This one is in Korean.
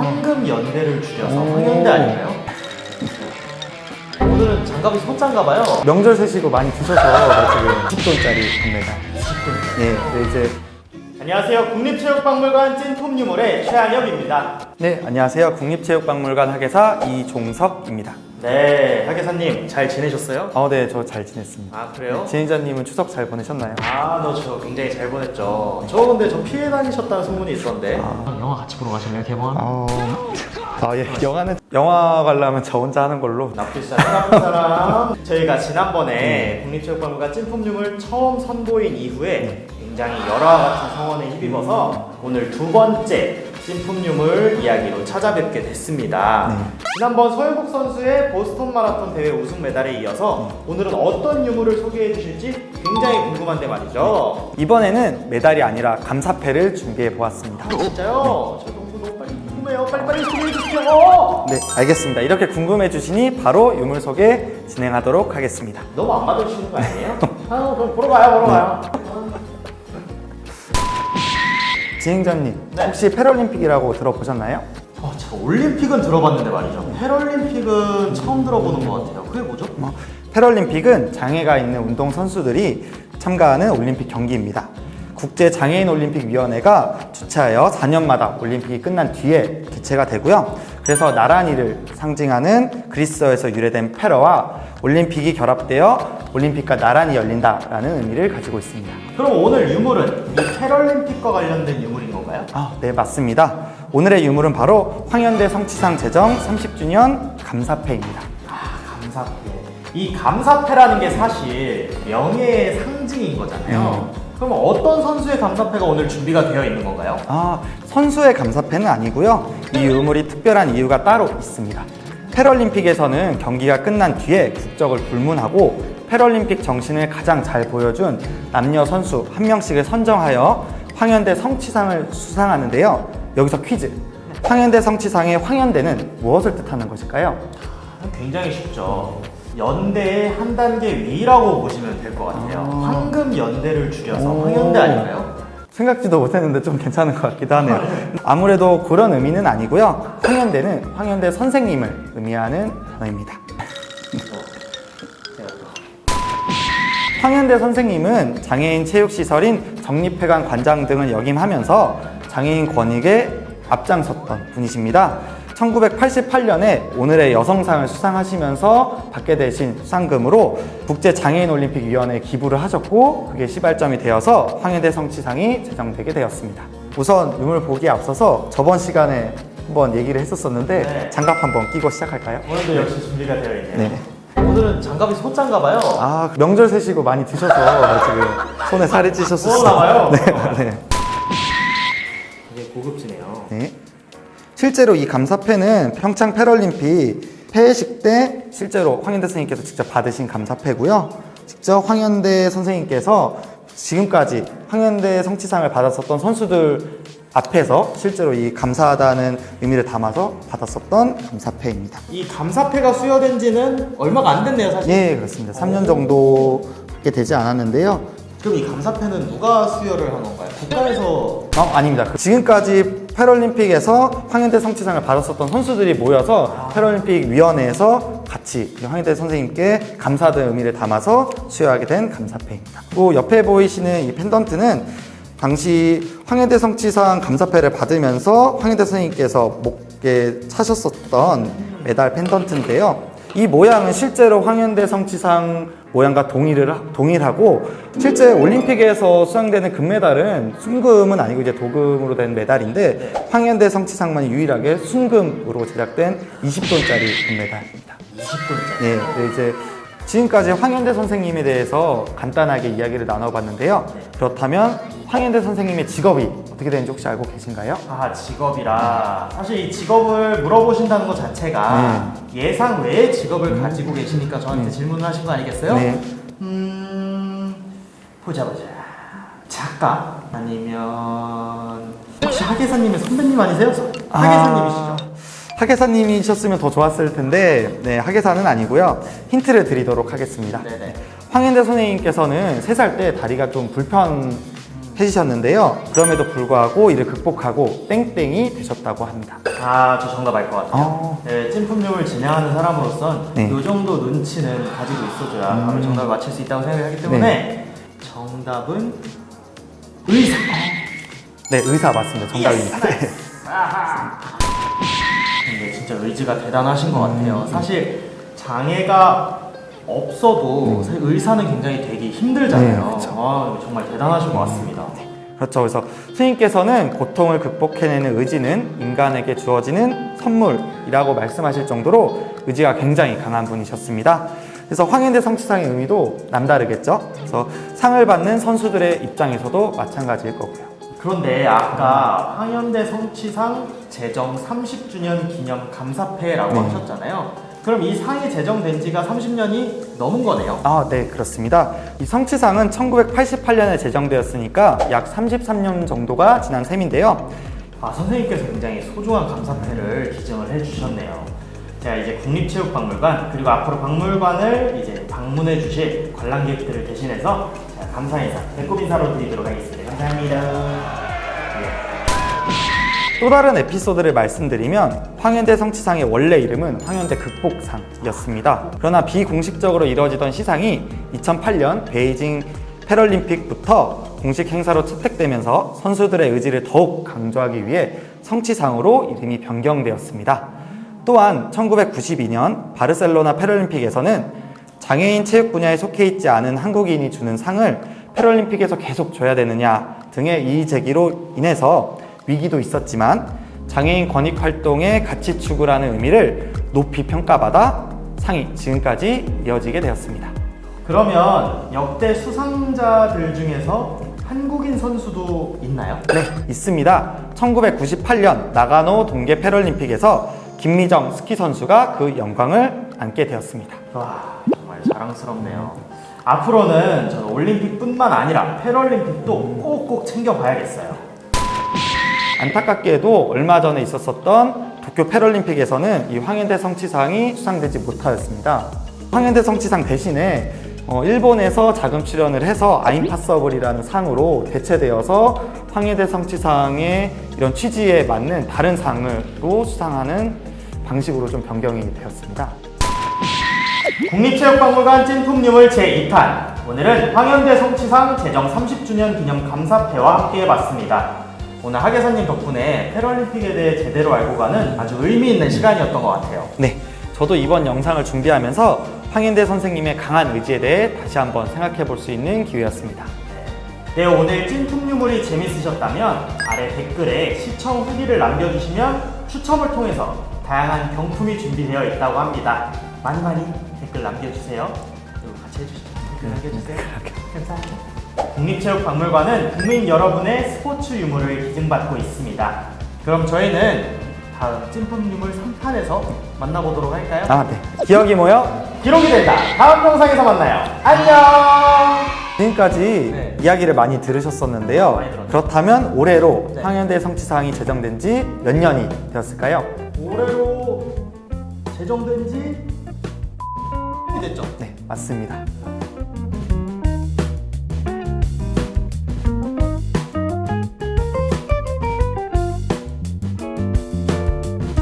황금 연대를 줄여서 오. 황연대 아닌가요? 오늘은 장갑이 소짠가 봐요. 명절 세시고 많이 드셔서 지금 10돈짜리 구매가. 네, 네, 이제 안녕하세요. 국립체육박물관 유물의 최한엽입니다. 네, 안녕하세요. 국립체육박물관 학예사 이종석입니다. 네, 하계사님 잘 지내셨어요? 어, 네, 저 잘 지냈습니다. 아 그래요? 진행자님은 추석 잘 보내셨나요? 아, 너 저 굉장히 잘 보냈죠. 저 근데 저 피해 다니셨다는 소문이 있던데. 영화 같이 보러 가실래요, 개봉? 아, 아, 예, 영화는 영화 관람은 저 혼자 하는 걸로. 나쁜 사람, 나쁜 사람. 저희가 지난번에 국립체육박물관 찐품 유물 처음 선보인 이후에 굉장히 열화와 같은 성원에 힘입어서 오늘 두 번째 찐품 유물 이야기로 찾아뵙게 됐습니다. 지난번 서유국 선수의 보스턴 마라톤 대회 우승 메달에 이어서 오늘은 어떤 유물을 소개해 주실지 굉장히 궁금한데 말이죠. 이번에는 메달이 아니라 감사패를 준비해 보았습니다. 진짜요? 저 너무 너무 빨리 궁금해요. 빨리빨리 소개해 주십시오. 네, 알겠습니다. 이렇게 궁금해 주시니 바로 유물 소개 진행하도록 하겠습니다. 너무 안 받아주시는 거 아니에요? 아, 그럼 보러 가요, 보러 가요. 진행자님, 네. 혹시 패럴림픽이라고 들어보셨나요? 어, 제가 올림픽은 들어봤는데 말이죠. 패럴림픽은 처음 들어보는 것 같아요. 그게 뭐죠? 어, 패럴림픽은 장애가 있는 운동 선수들이 참가하는 올림픽 경기입니다. 국제 장애인 올림픽 위원회가 주최하여 4년마다 올림픽이 끝난 뒤에 개최가 되고요. 그래서 나란히를 상징하는 그리스어에서 유래된 패러와 올림픽이 결합되어 올림픽과 나란히 열린다라는 의미를 가지고 있습니다. 그럼 오늘 유물은 이 패럴림픽과 관련된 유물인 건가요? 아, 네, 맞습니다. 오늘의 유물은 바로 황현대 성취상 제정 30주년 감사패입니다. 아, 감사패. 이 감사패라는 게 사실 명예의 상징인 거잖아요. 그럼 어떤 선수의 감사패가 오늘 준비가 되어 있는 건가요? 아, 선수의 감사패는 아니고요. 이 유물이 특별한 이유가 따로 있습니다. 패럴림픽에서는 경기가 끝난 뒤에 국적을 불문하고 패럴림픽 정신을 가장 잘 보여준 남녀 선수 한 명씩을 선정하여 황현대 성취상을 수상하는데요. 여기서 퀴즈. 황현대 성취상의 황현대는 무엇을 뜻하는 것일까요? 굉장히 쉽죠. 연대의 한 단계 위라고 보시면 될 것 같아요. 황금 연대를 줄여서 오. 황연대 아닌가요? 생각지도 못했는데 좀 괜찮은 것 같기도 하네요. 아무래도 그런 의미는 아니고요. 황현대는 황현대 선생님을 의미하는 단어입니다. 황현대 선생님은 장애인 체육시설인 정립회관 관장 등을 역임하면서 장애인 권익에 앞장섰던 분이십니다. 1988년에 오늘의 여성상을 수상하시면서 받게 되신 수상금으로 국제장애인올림픽위원회에 기부를 하셨고 그게 시발점이 되어서 황현대 성취상이 제정되게 되었습니다. 우선 유물 보기에 앞서서 저번 시간에 한번 얘기를 했었었는데 네. 장갑 한번 끼고 시작할까요? 오늘도 역시 준비가 되어 있네요. 네. 오늘은 장갑이 소짠가 봐요. 아 명절 세시고 많이 드셔서 지금 손에 살이 봐요. 네, 네. 실제로 이 감사패는 평창 패럴림픽 폐회식 때 실제로 황현대 선생님께서 직접 받으신 감사패고요. 직접 황현대 선생님께서 지금까지 황현대 성취상을 받았었던 선수들 앞에서 실제로 이 감사하다는 의미를 담아서 받았었던 감사패입니다. 이 감사패가 수여된 지는 얼마가 안 됐네요, 사실. 예, 그렇습니다. 3년 정도밖에 되지 않았는데요. 그럼 이 감사패는 누가 수여를 한 건가요? 국가에서 어, 아닙니다. 그 지금까지 패럴림픽에서 황현대 성취상을 받았었던 선수들이 모여서 패럴림픽 위원회에서 같이 이 황현대 선생님께 감사하다는 의미를 담아서 수여하게 된 감사패입니다. 또 옆에 보이시는 이 펜던트는 당시 황현대 성취상 감사패를 받으면서 황현대 선생님께서 목에 차셨었던 메달 펜던트인데요. 이 모양은 실제로 황현대 성취상 모양과 동일을, 하- 동일하고 실제 올림픽에서 수상되는 금메달은 순금은 아니고 이제 도금으로 된 메달인데 황현대 성취상만 유일하게 순금으로 제작된 20돈짜리 금메달입니다. 20분짜리. 네, 네, 이제 지금까지 황현대 선생님에 대해서 간단하게 이야기를 나눠봤는데요. 그렇다면 황현대 선생님의 직업이 어떻게 되는지 혹시 알고 계신가요? 아, 직업이라. 사실 이 직업을 물어보신다는 것 자체가 예상 외의 직업을 가지고 계시니까 저한테 질문을 하신 거 아니겠어요? 네. 음, 보자 보자. 작가 아니면 혹시 하계사님의 선배님 아니세요? 하계사님이시죠? 하계사님이셨으면 더 좋았을 텐데 네, 하계사는 아니고요. 힌트를 드리도록 하겠습니다. 네네. 황현대 선생님께서는 세 살 때 다리가 좀 불편했던 해주셨는데요. 그럼에도 불구하고 이를 극복하고 땡땡이 되셨다고 합니다. 아, 저 정답 알 것 같아요. 어. 네, 찐품용을 진행하는 사람으로선 네. 음. 이 정도 눈치는 가지고 있어줘야 바로 정답을 맞출 수 있다고 생각하기 때문에 정답은 의사. 네, 의사 맞습니다. 정답입니다. 네. 근데 진짜 의지가 대단하신 것 같아요. 음. 사실 장애가 없어도 사실 의사는 굉장히 되기 힘들잖아요. 네, 그렇죠. 아, 정말 대단하신 것 같습니다. 그렇죠. 그래서 스님께서는 고통을 극복해내는 의지는 인간에게 주어지는 선물이라고 말씀하실 정도로 의지가 굉장히 강한 분이셨습니다. 그래서 황현대 성취상의 의미도 남다르겠죠. 그래서 상을 받는 선수들의 입장에서도 마찬가지일 거고요. 그런데 아까 황현대 성취상 제정 30주년 기념 감사패라고 네. 하셨잖아요. 그럼 이 상이 제정된 지가 30년이 넘은 거네요. 아, 네, 그렇습니다. 이 성취상은 1988년에 제정되었으니까 약 33년 정도가 지난 셈인데요. 아, 선생님께서 굉장히 소중한 감사패를 기증을 해주셨네요. 제가 이제 국립체육박물관 그리고 앞으로 박물관을 이제 방문해 주실 관람객들을 대신해서 제가 감사 인사, 배꼽 인사로 드리도록 하겠습니다. 감사합니다. 네. 또 다른 에피소드를 말씀드리면 황현대 성취상의 원래 이름은 황현대 극복상이었습니다. 그러나 비공식적으로 이루어지던 시상이 2008년 베이징 패럴림픽부터 공식 행사로 채택되면서 선수들의 의지를 더욱 강조하기 위해 성취상으로 이름이 변경되었습니다. 또한 1992년 바르셀로나 패럴림픽에서는 장애인 체육 분야에 속해 있지 않은 한국인이 주는 상을 패럴림픽에서 계속 줘야 되느냐 등의 이의 제기로 인해서 위기도 있었지만 장애인 권익 활동의 가치 추구라는 의미를 높이 평가받아 상이 지금까지 이어지게 되었습니다. 그러면 역대 수상자들 중에서 한국인 선수도 있나요? 네, 있습니다. 1998년 나가노 동계 패럴림픽에서 김미정 스키 선수가 그 영광을 안게 되었습니다. 와 정말 자랑스럽네요. 앞으로는 저는 올림픽뿐만 아니라 패럴림픽도 꼭꼭 챙겨봐야겠어요. 안타깝게도 얼마 전에 있었었던 도쿄 패럴림픽에서는 이 황현대 성취상이 수상되지 못하였습니다. 황현대 성취상 대신에 어, 일본에서 자금 출연을 해서 아임파서블이라는 상으로 대체되어서 황현대 성취상의 이런 취지에 맞는 다른 상으로 수상하는 방식으로 좀 변경이 되었습니다. 국립체육박물관 찐품유물 제2탄 오늘은 황현대 성취상 제정 30주년 기념 감사패와 함께 해봤습니다. 오늘 하계사님 덕분에 패럴림픽에 대해 제대로 알고 가는 아주 의미 있는 시간이었던 것 같아요. 네, 저도 이번 영상을 준비하면서 황현대 선생님의 강한 의지에 대해 다시 한번 생각해 볼 수 있는 기회였습니다. 네, 오늘 찐품유물이 재밌으셨다면 아래 댓글에 시청 후기를 남겨주시면 추첨을 통해서 다양한 경품이 준비되어 있다고 합니다. 많이 많이 댓글 남겨주세요. 그리고 같이 해주시죠. 댓글 남겨주세요. 감사합니다. 국립체육박물관은 국민 여러분의 스포츠 유물을 기증받고 있습니다. 그럼 저희는 다음 찐품 유물 3탄에서 만나보도록 할까요? 아, 네. 기억이 모여 기록이 된다. 다음 영상에서 만나요. 안녕! 지금까지 네. 이야기를 많이 들으셨었는데요. 많이 들었네요. 그렇다면 올해로 네. 황현대 성취사항이 제정된 지 몇 년이 되었을까요? 올해로 제정된 지 됐죠? 네, 맞습니다.